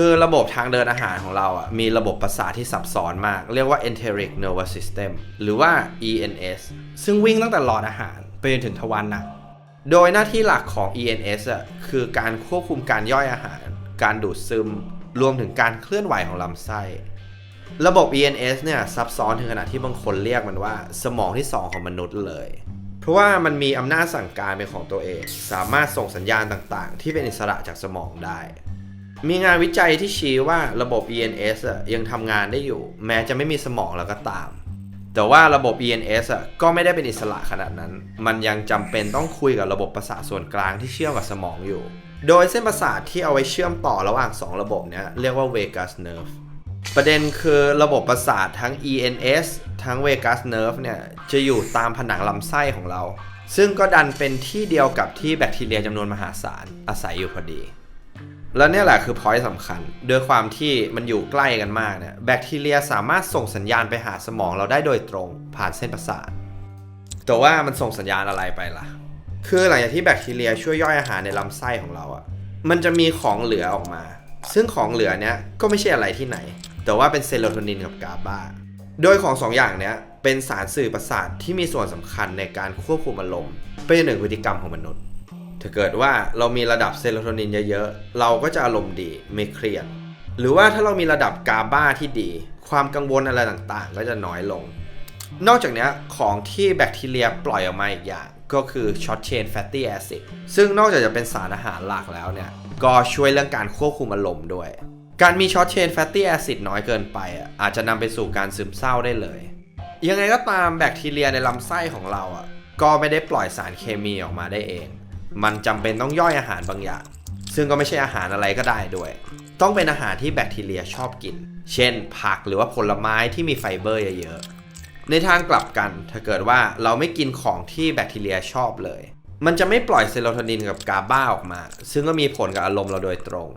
คือระบบทางเดินอาหารของเราอะมีระบบประสาทที่ซับซ้อนมาก เรียกว่า enteric nervous system หรือว่า ENS ซึ่งวิ่งตั้งแต่หลอดอาหารไปจนถึงทวารหนักโดยหน้าที่หลักของ ENS อะคือการควบคุมการย่อยอาหาร การดูดซึม รวมถึงการเคลื่อนไหวของลำไส้ ระบบ ENS เนี่ยซับซ้อนถึงขนาดที่บางคนเรียกมันว่า สมองที่ 2 ของมนุษย์เลย เพราะว่ามันมีอำนาจสั่งการเป็นของตัวเอง สามารถส่งสัญญาณต่างๆ ที่เป็นอิสระจากสมองได้ มีงานวิจัยที่ชี้ว่าระบบ ENS อะยังทำงานได้อยู่ แม้จะไม่มีสมองแล้วก็ตาม แต่ว่าระบบ ENS อะก็ไม่ได้เป็นอิสระขนาดนั้น มันยังจำเป็นต้องคุยกับระบบประสาทส่วนกลางที่เชื่อมกับสมองอยู่ โดยเส้นประสาทที่เอาไว้เชื่อมต่อระหว่าง 2 ระบบเนี้ยเรียกว่า vagus nerve ประเด็นคือระบบประสาททั้ง ENS ทั้ง vagus nerve เนี่ยจะอยู่ตามผนังลำไส้ของเรา ซึ่งก็ดันเป็นที่เดียวกับที่แบคทีเรียจำนวนมหาศาลอาศัยอยู่พอดี แล้วเนี่ยแหละคือพอยต์สำคัญด้วยความที่มันอยู่ใกล้กันมากเนี่ยแบคทีเรียสามารถส่งสัญญาณไปหาสมองเราได้โดยตรงผ่านเส้นประสาทแต่ว่ามันส่งสัญญาณอะไรไปล่ะ คือหลังจากที่แบคทีเรียช่วยย่อยอาหารในลำไส้ของเราอะ่ะมันจะมีของเหลือออกมา ซึ่งของเหลือเนี้ยก็ไม่ใช่อะไรที่ไหน แต่ว่าเป็นเซโรโทนินกับกาบาโดยของสองอย่างเนี้ยเป็นสารสื่อประสาทที่มีส่วนสำคัญในการควบคุมอารมณ์เป็นหนึ่งพฤติกรรมของมนุษย์ ถ้าเกิดว่าเรามีระดับเซโรโทนินเยอะๆ เราก็จะอารมณ์ดีไม่เครียด หรือว่าถ้าเรามีระดับกาบาที่ดี ความกังวลอะไรต่างๆ ก็จะน้อยลง นอกจากนี้ของที่แบคทีเรียปล่อยออกมาอีกอย่าง ก็คือช็อตเชนแฟตตี้แอซิดซึ่งนอกจากจะเป็นสารอาหารหลักแล้วเนี่ย ก็ช่วยเรื่องการควบคุมอารมณ์ด้วย การมีช็อตเชนแฟตตี้แอซิดน้อยเกินไปอะอาจจะนำไปสู่การซึมเศร้าได้เลย ยังไงก็ตามแบคทีเรียในลำไส้ของเราอะก็ไม่ได้ปล่อยสารเคมีออกมาได้เอง มันจำเป็นต้องย่อยอาหารบางอย่าง ซึ่งก็ไม่ใช่อาหารอะไรก็ได้ด้วย ต้องเป็นอาหารที่แบคทีเรียชอบกิน เช่น ผักหรือว่าผลไม้ที่มีไฟเบอร์เยอะๆในทางกลับกันถ้าเกิดว่าเราไม่กินของที่แบคทีเรียชอบเลย มันจะไม่ปล่อยเซโรโทนินกับกาบาออกมา ซึ่งก็มีผลกับอารมณ์เราโดยตรง